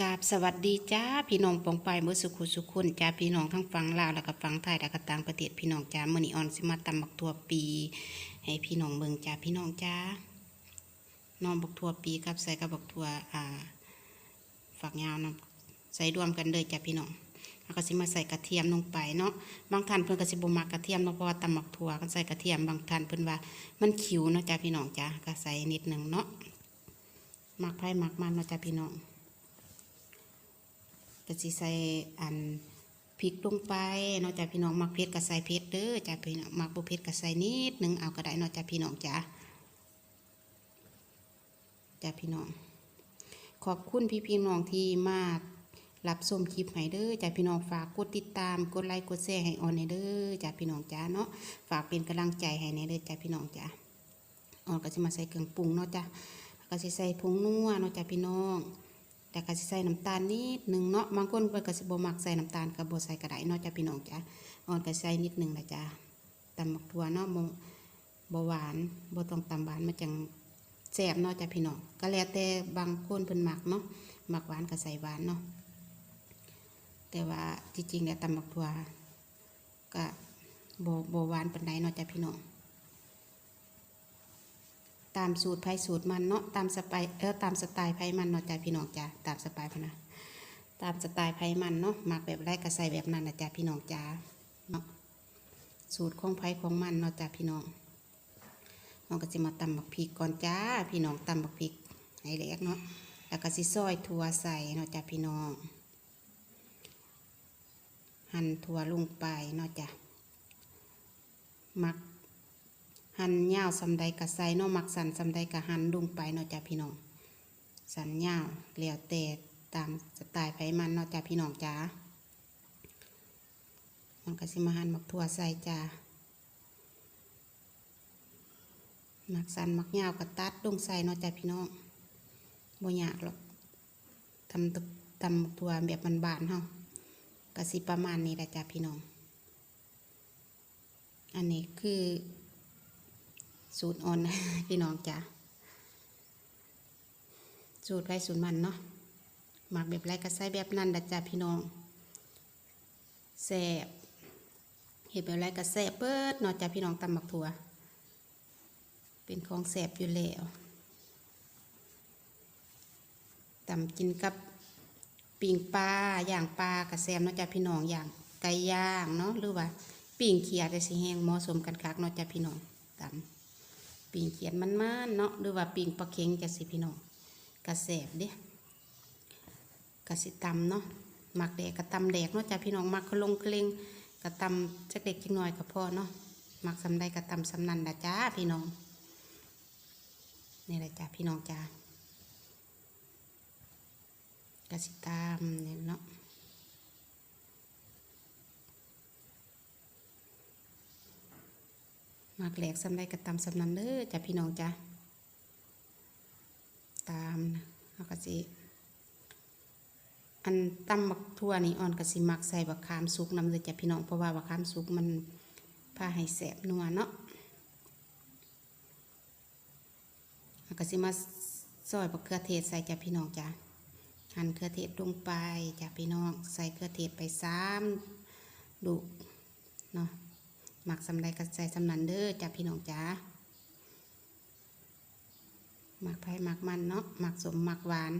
กาบสวัสดีจ้าพี่น้องปองไปเมื่อสุขุสุขุนจ้าพี่น้องทั้งฝั่งลาวแล้วก็ฝั่งไทยแล้วก็ต่างประเทศพี่น้องจ้ามื่อนี้ออนสิมาตำบักทั่วปี ให้พี่น้องเมืองจ้าพี่น้องจ้านองบักทั่วปีกับใส่กับบักทั่วอ่าฝักยาวนํใส่รวมกันเลยจ้าพี่น้องแล้วก็สิมาใส่กระเทียมลงไปเนาะบางท่านเพิ่นก็สิบ่มักกระเทียมเนาะเพราะว่าตำบักทั่วก็ใส่กระเทียมบางท่านเพิ่นว่ามันขิวเนาะจ้าพี่น้องจ้าก็ใส่นิดหนึ่งเนาะมักไผ่มักมันเนาะจ้าพี่น้อง ก็สิใส่อันพริกลงไปนาะจ้ะพี่น้องมักเผ็ดก็ใส่เผ็ดเด้อจ้ะพี่น้องมักบ่เผ็ดก็ใส่นิดหนึงเอาก็ได้นาะจ้ะพี่น้องจ้ะจ้ะพี่น้อง ขอบคุณพี่พี่น้องที่มารับชมคลิปให้เด้อจ้ะพี่น้องฝากกดติดตามกดไลค์กดแชร์ให้ออนในเด้อจ้ะพี่น้องจ้ะเนาะฝากเป็นกำลังใจให้ในเด้อจ้ะพี่น้องจ้ะออนก็จะมาใส่เครื่องปรุงเนาะจ้ะก็สิใส่ผงนัวเนาะจ้ะพี่น้อง แต่ก็สิใส่น้ำตาลนิดหนึ่งเนาะบางคนเพิ่นก็สิบ่มักใส่น้ำตาลก็บ่ใส่ก็ได้เนาะจ้ะพี่น้องจ้ะอ่อนก็ใส่นิดหนึ่งนะจ้ะตำบักทั่วเนาะบ่บ่หวานบ่ต้องตำหวานมันจังแซ่บเนาะจ้ะพี่น้องก็แล้วแต่บางคนเพิ่นมักเนาะมักหวานก็ใส่หวานเนาะแต่ว่าจริงๆแล้วตำบักทั่วก็บ่บ่หวานปานใดเนาะจ้ะพี่น้อง ตามสูตรไผสูตรมันเนาะตามสไตเออตามสไตล์ไผมันเนาะจ้ะพี่น้องจ้ะตามสไตล์พนะตามสไตล์ไผมันเนาะมักแบบไรก็ใส่แบบนั้นนะจ้ะพี่น้องจ้ะเนาะสูตรของไผของมันเนาะจ้ะพี่น้องเราก็จะมาตำบักพริกก่อนจ้าพี่น้องตำบักพริกให้เล็กเนาะแล้วก็สิซอยถั่วใส่เนาะจ้ะพี่น้อง หั่นถั่วลงไปเนาะจ้ะมัก หั่นยาวสำใดกะใส่เนาะมักสันสำใดกะหั่นลงไปเนาะจ้ะพี่น้อง สันยาวแล้วแต่ตามสไตล์ไผมันเนาะจ้ะพี่น้องจ้ามันก็สิมาหั่นมักถั่วใส่จ้ามักสันมักยาวก็ตัดลงใส่เนาะจ้ะพี่น้องบ่ยากหรอกทำตุทำมักถั่วแบบบานๆเฮาก็สิประมาณนี้แหละจ้ะพี่น้อง อันนี้คือ สูตรอ่อนพี่น้องจ้ะสูตรไรสูตรมันเนาะหมักแบบไรก็ใส่แบบนั้นนะจ้ะพี่น้องแซ่บเห็ดแบบไรก็แซ่บเปิดเนาะจ้ะพี่น้องตำหมักถั่ว เป็นของแซ่บอยู่แล้วตำกินกับปิ่งปลาอย่างปลากระแซมเนาะจ้ะพี่น้องอย่างไก่ย่างเนาะหรือว่าปิ่งเขียดจะสิแห้งเหมาะสมกันคักเนาะจ้ะพี่น้องตำ ปิงเขียนมันมานเนาะหรือว่าปิงปลาเค็งจะสิพี่น้องกระแสบเด้กระสิตำเนาะหมักแดกกระตำแดกเนาะจ้ะพี่น้องหมักขลงเคลงกระตำจักเด็กจักหน่อยก็พอเนาะหมักสำใดกระตำสำนันละจ้าพี่น้องนี่แหละจ้าพี่น้องจ้ากระสิตำเนี่ยเนาะ มากแหลกสำได้กระตำสำนันเด้อจ้ะพี่น้องจ้ะตามเอากระสิอันตำบักทั่วนี่อ่อนกระสิมักใส่บักขามสุกน้ำเลยจ้ะพี่น้องเพราะว่าบักขามสุกมันพาให้แสบนัวเนาะเอากระสิมาซอยบักเขือเทศใส่จ้ะพี่น้องจ้ะหั่นเขือเทศลงไปจ้ะพี่น้องใส่เขือเทศไปสามดุเนาะ มักสำไรกระใส่สำนันเด้อจ้าพี่น้องจ้าหมักไผ่หมักมันเนาะหมักสมหมักหวาน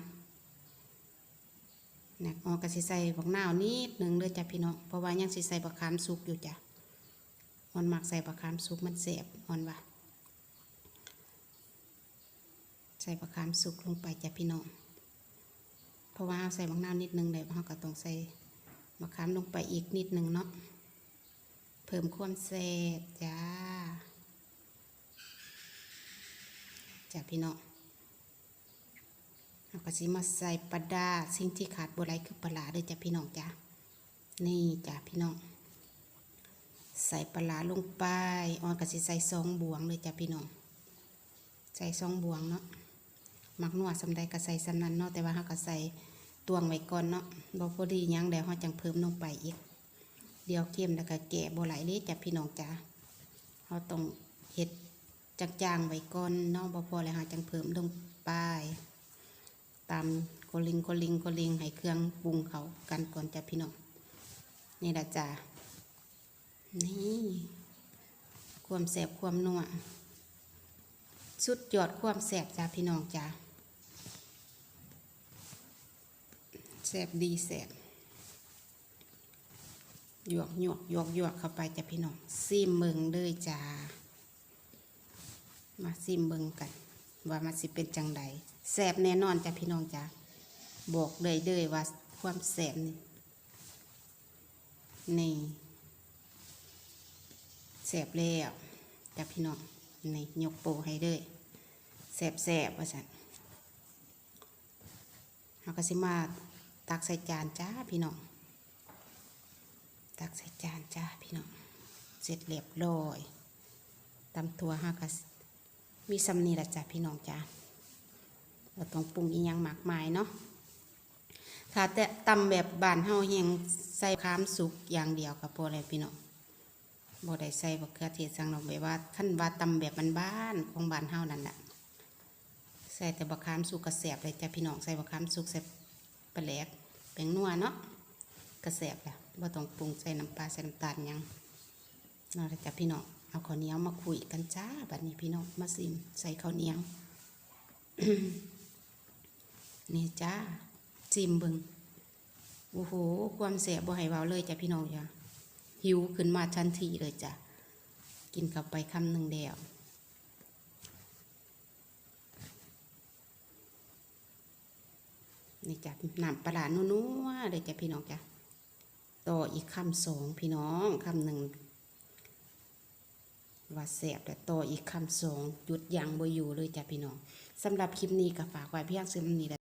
เนี่ยออกกระสิใส่บักนาวนิดหนึ่งเด้อจ้าพี่น้องเพราะว่ายังสิใส่บักขามสุกอยู่จ้ะอ่อนหมักใส่บักขามสุกมันเสียบอ่อนว่าใส่บักขามสุกลงไปจ้ะพี่น้องเพราะว่าใส่บักนาวนิดหนึ่งเลยเราก็ต้องใส่บักขามลงไปอีกนิดหนึ่งเนาะ เพิ่มความแซ่บจ้าจ้าพี่น้องเราก็สิมาใส่ปลาดาสิ่งที่ขาดบัวไรคือปลาร้าเด้อจ้าพี่น้องจ้านี่จ้าพี่น้อง ใส่ปลาร้าลงไปออนก็สิใส่สองบวงเลยจ้าพี่น้อง ใส่สองบวงเนาะมักนัวสำใดก็ใส่สำนั้นเนาะแต่ว่าเราก็ใส่ตวงไว้ก่อนเนาะบ่พอดียังเดี๋ยวเราจังเพิ่มลงไปอีก เดียวเข้มแล้วก็แกะบัไหลเลยจ้ะพี่น้องจ้าเราต้องเห็ดจางๆไว้ก่อนเนาะบ่พอแล้วเราจังเพิ่มลงไปตามกลิงกลิงกลิงให้เครื่องปรุงเขากันก่อนจ้ะพี่น้องนี่ละจ้ะนี่ความแสบความนัวสุดยอดความแสบจ้ะพี่น้องจ้ะแสบดีแสบ หยวกหยวกหยวกหยวกเข้าไปจ้ะพี่น้องซิมเบิงเลยจ้า มาซิมเบิงกัน ว่ามันสิเป็นจังใดแสบแน่นอนจ้ะพี่น้องจ้ะบอกเลยเลยว่าความแสบนี่นี่แสบแล้วจ้ะพี่น้องนี่ยกโปรให้เลยแสบแสบว่าสันเราก็สิมาตักใส่จานจ้าพี่น้อง ตักใส่จานจ้าพี่น้อง เสร็จเรียบร้อยตำตัวห้าก็มีสำนีละจ้ะพี่น้องจ้าเราต้องปรุงอีหยังมากมายเนาะถ้าแต่ตำแบบบานเฮาเฮงใส่คามสุกอย่างเดียวกับพอเลยพี่น้องบ่ได้ใส่บักเขือเทศสังนอกแบบว่าขั้นว่าตำแบบบ้านๆของบานเฮานั่นแหละใส่แต่บักขามสุกกระแสบเลยจ้ะพี่น้องใส่บักขามสุกใส่ปลาแหลกแป้งนัวเนาะกระแสบแหละ บ่ต้องปรุงใส่น้ำปลาใส่น้ำตาลยังนั่นแหละจ้ะพี่น้องเอาข้าวเหนียวมาคุยกันจ้าบัดนี้พี่น้องมาซิมใส่ข้าวเหนียวนี่จ้าซิมเบิงโอ้โห ความแสบบ่ให้เบาเลยจ้ะพี่น้องจ้ะหิวขึ้นมาทันทีเลยจ้ะกินกลับไปคำหนึ่งเดียวนี่จ้ะน้ำปลาร้านัวๆเลยจ้ะพี่น้องจ้ะ ต่ออีกคำสองพี่น้องคำหนึ่งว่าแสบแต่ต่ออีกคำสองหยุดยังบ่อยู่เลยจ้ะพี่น้องสำหรับคลิปนี้ก็ฝากไว้เพียงเท่านี้แหละ